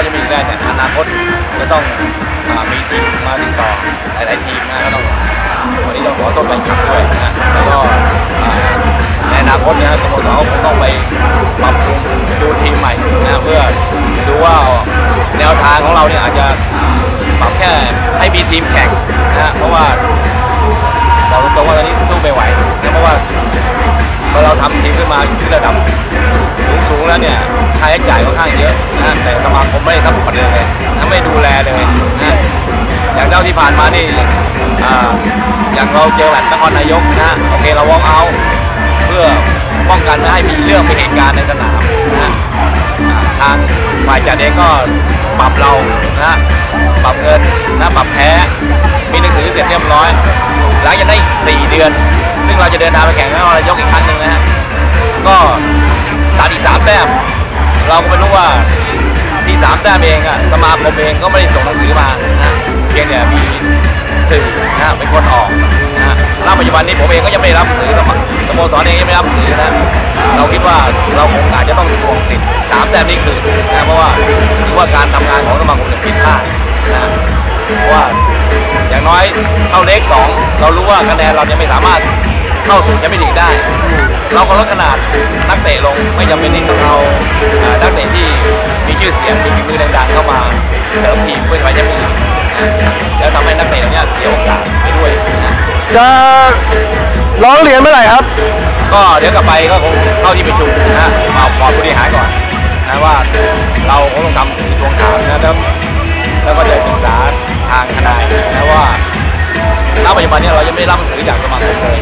เขาจะมีได้เนี่ยอนาคตจะต้องอมีทีมมาติดต่อหลายๆทีมนะก็ต้องวันนี้เราขอโทษไปจุดด้วยนะแล้วก็ในอนาคตเนี่ยสโมสรก็คงต้องไปปรับปรุงดูทีมใหม่นะเพื่อดูว่าแนวทางของเราเนี่ยอาจจะปรับแค่ให้มีทีมแข่งนะเพราะว่าเราตรงๆว่าตอนนี้สู้ไม่ไหวนะเพราะว่าพอเราทำทีมขึ้นมาอยู่ที่ระดับสูงๆแล้วเนี่ย ค่าใช้จ่ายค่อนข้างเยอะนะแต่สมาคมไม่ได้ซัพพอร์ตเลยนะไม่ดูแลเลยนะอย่างเจ้าที่ผ่านมานี่อย่างเราเจอแมตช์นครนายกนะโอเคเราวอล์กเอาเพื่อป้องกันไม่ให้มีเรื่องมีเหตุการณ์ในสนามนะทางฝ่ายจัดเองก็ปรับเรานะปรับเงินนะปรับแพ้มีหนังสือเสร็จเรียบร้อย หลังจากได้อีก4เดือน ซึ่งเราจะเดินทางไปแข่งนครนายกอีกครั้งหนึ่งนะฮะก็ตัดอีก3แต้ม เราก็ไม่รู้ว่าที่3แต้มเองอะสมาคมเองก็ไม่ได้ส่งหนังสือมานะเพียงแต่มีสื่อนะเป็นคนออกนะณปัจจุบันนี้ผมเองก็ยังไม่รับหนังสือสมสโมสรเองยังไม่รับหนังสือนะเราคิดว่าเราคงอาจจะต้องทวงสิทธิ์สามแต้มนี้คืนนะเพราะว่าถือว่าการทำงานของสมาคมเนี่ยผิดพลาดนะเพราะว่าอย่างน้อยเข้าเลขสองเรารู้ว่าคะแนนเรายังไม่สามารถเข้าสู่แชมเปี้ยนได้ เราก็ลดขนาด นักเตะลงไม่จำเป็นที่ต้องเอาเอ่อนักเตะที่มีชื่อเสียงมีฝีมือดังๆเข้ามาเสริมทีมเพื่อจะไปแชมเปี้ยนลีกนะแล้วทำให้นักเตะเหล่านี้เสียโอกาสไปด้วยนะจะร้องเรียนเมื่อไหร่ครับ ก็เดี๋ยวกลับไปก็คงเข้าที่ประชุมนะมาบอร์ดผู้บริหารก่อนนะว่าเราคงต้องทำถึงทวงถามนะแล้วแล้วก็จะปรึกษาทางทนายนะว่าณปัจจุบันเนี้เรายังไม่ได้รับหนังสือจากสมาคมเลย